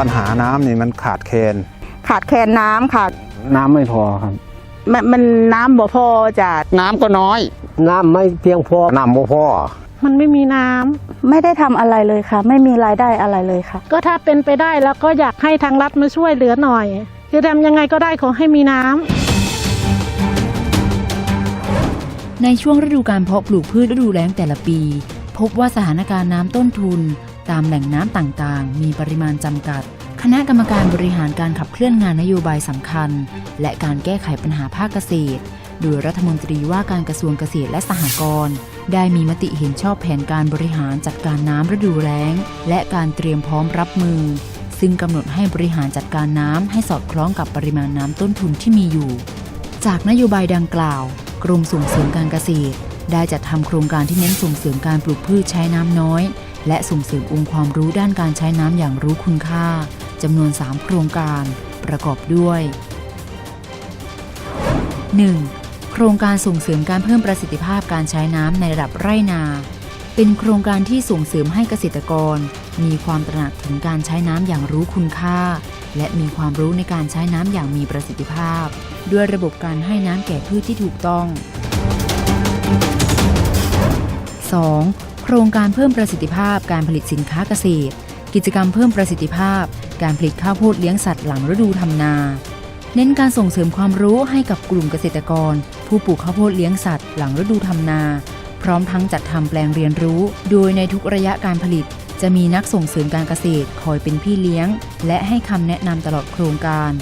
ปัญหาน้ำนี่มันขาดแคลนขาดแคลนน้ำค่ะน้ำไม่พอครับ มันมันน้ำบ่พอจ้ะน้ำก็น้อย น้ำไม่เพียงพอ น้ำบ่พอมันไม่มีน้ำไม่ได้ทำอะไรเลยค่ะ ไม่มีรายได้อะไรเลยค่ะ ก็ถ้าเป็นไปได้แล้วก็อยากให้ทางรัฐมาช่วยเหลือหน่อย คือทำยังไงก็ได้ขอให้มีน้ำ ในช่วงฤดูการเพาะปลูกพืชฤดูแล้งแต่ละปี พบว่าสถานการณ์น้ำต้นทุน ตามแหล่งน้ำต่างๆ มีปริมาณจำกัด คณะกรรมการบริหารการขับเคลื่อนงานนโยบายสำคัญ และการแก้ไขปัญหาภาคเกษตร โดยรัฐมนตรีว่าการกระทรวงเกษตรและสหกรณ์ได้มีมติเห็นชอบแผนการบริหารจัดการน้ำฤดูแล้ง และการเตรียมพร้อมรับมือ ซึ่งกำหนดให้บริหารจัดการน้ำให้สอดคล้องกับปริมาณน้ำต้นทุนที่มีอยู่ จากนโยบายดังกล่าว กรมส่งเสริมการเกษตร ได้จัดทำโครงการที่เน้นส่งเสริมการปลูกพืชใช้น้ำน้อย และส่งเสริมองค์ความรู้ด้านการใช้น้ำอย่างรู้คุณค่าจำนวน 3 โครงการประกอบด้วย 1. โครงการส่งเสริมการเพิ่มประสิทธิภาพการใช้น้ำในระดับไร่นา เป็นโครงการที่ส่งเสริมให้เกษตรกร มีความตระหนักถึงการใช้น้ำอย่างรู้คุณค่า และมีความรู้ในการใช้น้ำอย่างมีประสิทธิภาพ ด้วยระบบการให้น้ำแก่พืชที่ถูกต้อง 2. โครงการเพิ่มประสิทธิภาพการผลิตสินค้าเกษตร กิจกรรมเพิ่มประสิทธิภาพ การผลิตข้าวโพดเลี้ยงสัตว์หลังฤดูทำนา เน้นการส่งเสริมความรู้ให้กับกลุ่มเกษตรกร ผู้ปลูกข้าวโพดเลี้ยงสัตว์หลังฤดูทำนา พร้อมทั้งจัดทำแปลงเรียนรู้ โดยในทุกระยะการผลิต จะมีนักส่งเสริมการเกษตรคอยเป็นพี่เลี้ยง และให้คำแนะนำตลอดโครงการ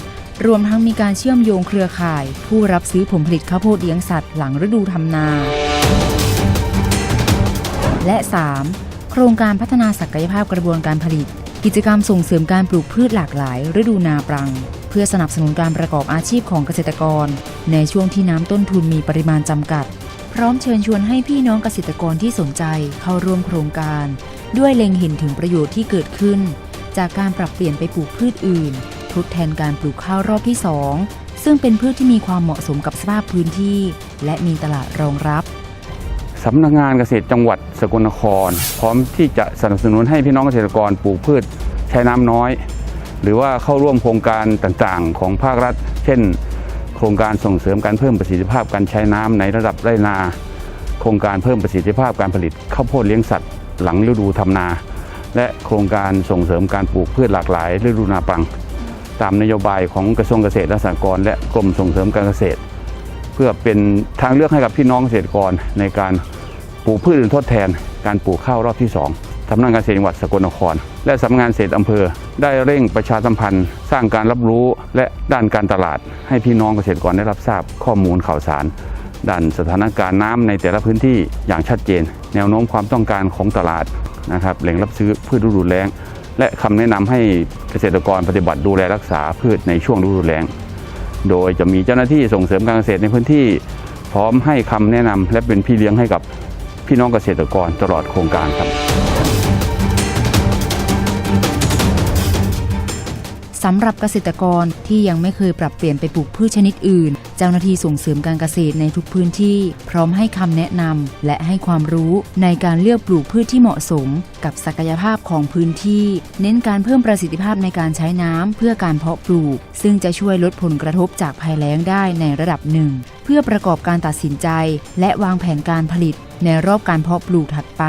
รวมทั้งมีการเชื่อมโยงเครือข่าย ผู้รับซื้อผลผลิตข้าวโพดเลี้ยงสัตว์หลังฤดูทำนา และ 3. โครงการพัฒนาศักยภาพกระบวนการผลิต กิจกรรมส่งเสริมการปลูกพืชหลากหลาย ฤดูนาปรัง เพื่อสนับสนุนการประกอบอาชีพของเกษตรกร ในช่วงที่น้ำต้นทุนมีปริมาณจำกัด พร้อมเชิญชวนให้พี่น้องเกษตรกรที่สนใจเข้าร่วมโครงการ ด้วยเล็งเห็นถึงประโยชน์ที่เกิดขึ้น จากการปรับเปลี่ยนไปปลูกพืชอื่น ทดแทนการปลูกข้าวรอบที่ 2 ซึ่งเป็นพืชที่มีความเหมาะสมกับสภาพพื้นที่ และมีตลาดรองรับ สำนักงานเกษตรจังหวัดสกลนคร พร้อมที่จะสนับสนุนให้พี่น้องเกษตรกรปลูกพืชใช้น้ำน้อย หรือว่าเข้าร่วมโครงการต่างๆ ของภาครัฐ เช่น โครงการส่งเสริมการเพิ่มประสิทธิภาพการใช้น้ำในระดับไรนา โครงการเพิ่มประสิทธิภาพการผลิตข้าวโพดเลี้ยงสัตว์ หลังฤดูทำนา และโครงการส่งเสริมการปลูกพืชหลากหลายฤดูนาปัง ตามนโยบายของกระทรวงเกษตรและสหกรณ์และกรมส่งเสริมการเกษตร พื่อเป็นทางเลือกให้กับพี่น้องเกษตรกรในการปลูกพืชอื่นทดแทน การปลูกข้าวรอบที่ 2สำนักงานเกษตรจังหวัดสกลนคร และสำนักงานเกษตรอำเภอ ได้เร่งประชาสัมพันธ์ สร้างการรับรู้และด้านการตลาด ให้พี่น้องเกษตรกรได้รับทราบข้อมูลข่าวสารด้านสถานการณ์น้ำในแต่ละพื้นที่อย่างชัดเจน แนวโน้มความต้องการของตลาดนะครับแหล่งรับซื้อพืชฤดูแล้ง และคำแนะนำให้เกษตรกรปฏิบัติดูแลรักษาพืชในช่วงฤดูแล้ง โดยจะมีเจ้าหน้าที่ส่งเสริมการเกษตรในพื้นที่ พร้อมให้คำแนะนำและเป็นพี่เลี้ยงให้กับพี่น้องเกษตรกรตลอดโครงการครับ สำหรับเกษตรกรที่ยังไม่เคยปรับเปลี่ยนไปปลูกพืชชนิดอื่น เจ้าหน้าที่ส่งเสริมการเกษตรในทุกพื้นที่ พร้อมให้คำแนะนำและให้ความรู้ในการเลือกปลูกพืชที่เหมาะสม กับศักยภาพของพื้นที่ เน้นการเพิ่มประสิทธิภาพในการใช้น้ำเพื่อการเพาะปลูก ซึ่งจะช่วยลดผลกระทบจากภัยแล้งได้ในระดับหนึ่ง เพื่อประกอบการตัดสินใจ และวางแผนการผลิต ในรอบการเพาะปลูกถัดไป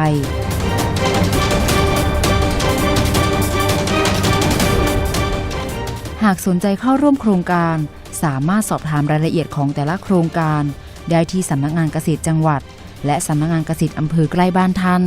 หากสนใจเข้าร่วมโครงการ สามารถสอบถามรายละเอียดของแต่ละโครงการ ได้ที่สำนักงานเกษตรจังหวัด และสำนักงานเกษตรอำเภอใกล้บ้านท่าน